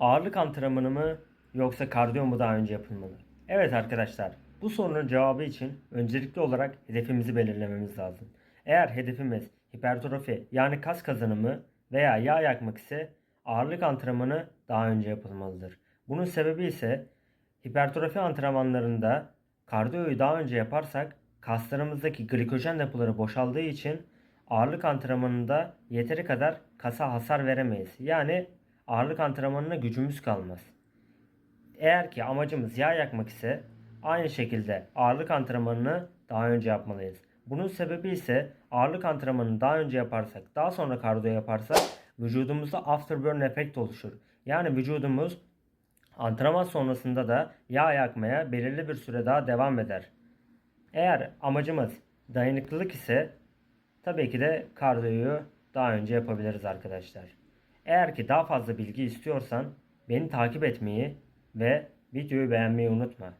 Ağırlık antrenmanı mı yoksa kardiyo mu daha önce yapılmalı? Evet arkadaşlar, bu sorunun cevabı için öncelikli olarak hedefimizi belirlememiz lazım. Eğer hedefimiz hipertrofi yani kas kazanımı veya yağ yakmak ise ağırlık antrenmanı daha önce yapılmalıdır. Bunun sebebi ise hipertrofi antrenmanlarında kardiyoyu daha önce yaparsak kaslarımızdaki glikojen depoları boşaldığı için ağırlık antrenmanında yeteri kadar kasa hasar veremeyiz. Yani ağırlık antrenmanına gücümüz kalmaz. Eğer ki amacımız yağ yakmak ise aynı şekilde ağırlık antrenmanını daha önce yapmalıyız. Bunun sebebi ise ağırlık antrenmanını daha önce yaparsak, daha sonra kardiyo yaparsak vücudumuzda afterburn efekt oluşur. Yani vücudumuz antrenman sonrasında da yağ yakmaya belirli bir süre daha devam eder. Eğer amacımız dayanıklılık ise tabii ki de kardiyoyu daha önce yapabiliriz arkadaşlar. Eğer ki daha fazla bilgi istiyorsan beni takip etmeyi ve videoyu beğenmeyi unutma.